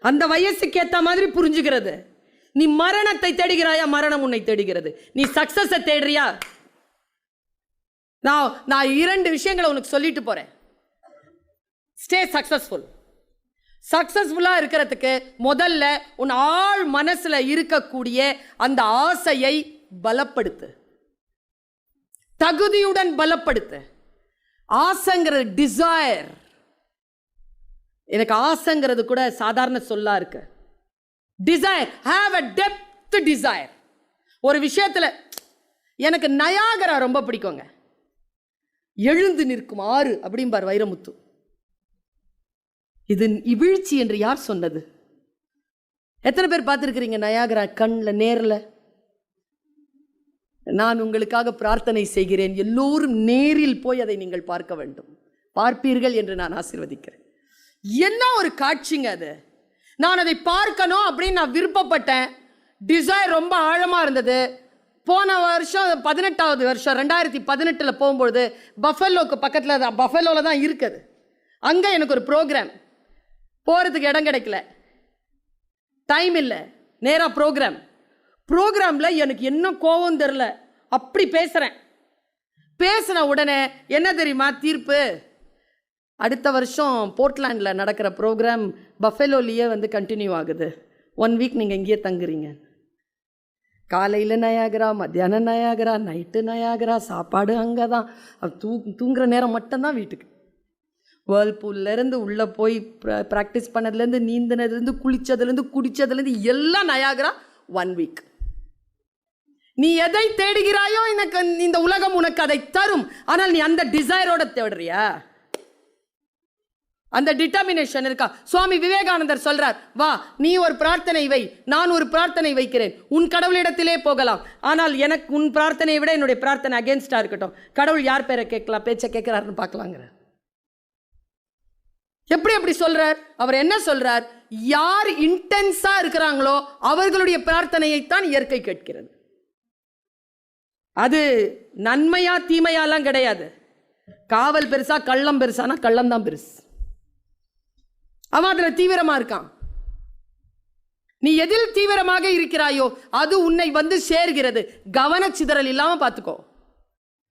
அந்த வயசுக்கு ஏற்ற மாதிரி புரிஞ்சுக்கிறது. நீ மரணத்தை தேடுகிறாயா மரணம் உன்னை தேடுகிறது. நீ சக்சஸை தேடுறியா? நான் நான் இரண்டு விஷயங்களை உனக்கு சொல்லிட்டு போறேன். ஸ்டே சக்சஸ்ஃபுல் சக்சஸ்ஃபுல்லாக இருக்கிறதுக்கு முதல்ல உன் ஆழ் மனசில் இருக்கக்கூடிய அந்த ஆசையை பலப்படுத்து. தகுதியுடன் பலப்படுத்து. ஆசைங்கிற டிசைர் எனக்கு ஆசைங்கிறது கூட சாதாரண சொல்லா இருக்கு. Desire have a depth desire ஒரு விஷயத்தில் எனக்கு நயாகரா ரொம்ப பிடிக்குங்க. எழுந்து நிற்கும் ஆறு அப்படிம்பார் வைரமுத்து. இது இவிழ்ச்சி என்று யார் சொன்னது? எத்தனை பேர் பார்த்துருக்கிறீங்க நயாகரா கண்ணில் நேரில்? நான் உங்களுக்காக பிரார்த்தனை செய்கிறேன். எல்லோரும் நேரில் போய் அதை நீங்கள் பார்க்க வேண்டும். பார்ப்பீர்கள் என்று நான் ஆசிர்வதிக்கிறேன். என்ன ஒரு காட்சிங்க அது? நான் அதை பார்க்கணும் அப்படின்னு நான் விருப்பப்பட்டேன். டிசைர் ரொம்ப ஆழமாக இருந்தது. போன வருஷம் பதினெட்டாவது வருஷம் ரெண்டாயிரத்தி பதினெட்டில் போகும்பொழுது பஃபல்லோக்கு பக்கத்தில் தான் பஃபல்லோவில் தான் இருக்குது. அங்கே எனக்கு ஒரு ப்ரோக்ராம் போகிறதுக்கு இடம் கிடைக்கல. டைம் இல்லை. நேராக ப்ரோக்ராம் ப்ரோக்ராமில் எனக்கு என்ன கோவம் தெரில அப்படி பேசுகிறேன் பேசின உடனே என்ன தெரியுமா? தீர்ப்பு? அடுத்த வருஷம் போர்ட்லாண்டில் நடக்கிற ப்ரோக்ராம் பஃபெலோலியே வந்து கண்டினியூ ஆகுது. ஒன் வீக் நீங்கள் இங்கேயே தங்குறீங்க. காலையில் நயாகரா மத்தியானம் நயாகரா நைட்டு நயாகரா சாப்பாடு அங்கே தான் தூ தூங்குற நேரம் மட்டும்தான் வீட்டுக்கு. வேர்ல்பூல்லேருந்து உள்ளே போய் ப்ராக்டிஸ் பண்ணதுலேருந்து நீந்தினதுலேருந்து குளித்ததுலேருந்து குடித்ததுலேருந்து எல்லாம் நயாகரா ஒன் வீக் நீ எதை தேடுகிறாயோ எனக்கு இந்த உலகம் உனக்கு அதை தரும். ஆனால் நீ அந்த டிசைரோட தேடுறியா? அந்த டிட்டர்மினேஷன் இருக்கா? சுவாமி விவேகானந்தர் சொல்றார் வா நீ ஒரு பிரார்த்தனை வை நான் ஒரு பிரார்த்தனை வைக்கிறேன். உன் கடவுளிடத்திலே போகலாம். ஆனால் எனக்கு உன் பிரார்த்தனையை விட என்னுடைய பிரார்த்தனை அகேன்ஸ்டா இருக்கட்டும். கடவுள் யார் பேரை கேட்கலாம் பேச்சை கேட்கிறாருன்னு பார்க்கலாங்கிற எப்படி அப்படி சொல்றார்? அவர் என்ன சொல்றார்? யார் இன்டென்ஸா இருக்கிறாங்களோ அவர்களுடைய பிரார்த்தனையைத்தான் இயற்கை கேட்கிறது. அது நன்மையா தீமையாலாம் கிடையாது. காவல் பெருசா கள்ளம் பெருசானா கள்ளம் தான் பெருசு. அவன் அதில் தீவிரமாக இருக்கான். நீ எதில் தீவிரமாக இருக்கிறாயோ அது உன்னை வந்து சேர்கிறது. கவனச்சிதறல் இல்லாமல் பார்த்துக்கோ